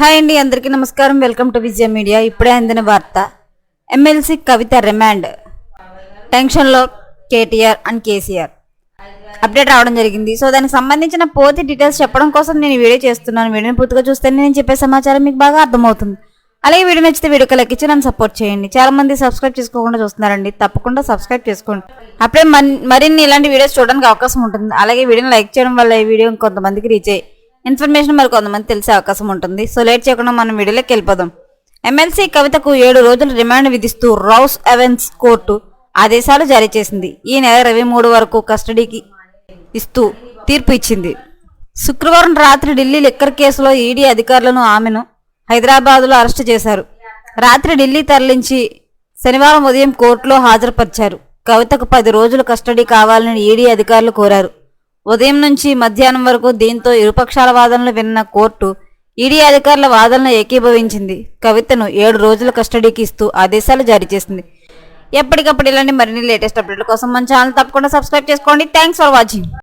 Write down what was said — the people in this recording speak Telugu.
హాయ్ అండి అందరికీ నమస్కారం. Welcome to Vijaya media. ఇప్పుడే అందిన వార్త. MLC Kavitha remand. టెన్షన్లో కేటీఆర్ అండ్ కేసీఆర్. అప్డేట్ రావడం జరిగింది. సో దానికి సంబంధించిన పూర్తి డీటెయిల్స్ చెప్పడం కోసం నేను వీడియో చేస్తున్నాను. వీడియోని పూర్తిగా చూస్తే నేను చెప్పే సమాచారం మీకు బాగా అర్థమవుతుంది. అలాగే వీడియో నచ్చితే వీడియోకి లెక్కించి నన్ను సపోర్ట్ చేయండి. చాలా మంది సబ్స్క్రైబ్ చేసుకోకుండా చూస్తున్నారండి. తప్పకుండా సబ్స్క్రైబ్ చేసుకోండి. అప్పుడే మన్- మరిన్ని ఇలాంటి వీడియోస్ చూడడానికి అవకాశం ఉంటుంది. అలాగే వీడియోని లైక్ చేయడం వల్ల ఈ వీడియో కొంతమందికి రీచ్ అయ్యి ఇన్ఫర్మేషన్ మరి కొంతమంది తెలిసే అవకాశం ఉంటుంది. సో లేట్ చేయకుండా మనం వీడియోలోకి వెళ్ళిపోదాం. ఎమ్మెల్సీ కవితకు ఏడు రోజులు రిమాండ్ విధిస్తూ రౌస్ ఎవెన్స్ కోర్టు ఆదేశాలు జారీ చేసింది. ఈ నెల ఇరవై మూడు వరకు కస్టడీకి ఇస్తూ తీర్పు ఇచ్చింది. శుక్రవారం రాత్రి ఢిల్లీ లిక్కర్ కేసులో ఈడీ అధికారులను ఆమెను హైదరాబాదులో అరెస్టు చేశారు. రాత్రి ఢిల్లీ తరలించి శనివారం ఉదయం కోర్టులో హాజరుపరిచారు. కవితకు పది రోజులు కస్టడీ కావాలని ఈడీ అధికారులు కోరారు. ఉదయం నుంచి మధ్యాహ్నం వరకు దీంతో ఇరుపక్షాల వాదనలు విన్న కోర్టు ఈడీ అధికారుల వాదనలు ఏకీభవించింది. కవితను ఏడు రోజుల కస్టడీకి ఇస్తూ ఆదేశాలు జారీ చేసింది. ఎప్పటికప్పుడు ఇలాంటి మరిన్ని లేటెస్ట్ అప్డేట్ల కోసం మన ఛానల్ తప్పకుండా సబ్స్క్రైబ్ చేసుకోండి. Thanks for watching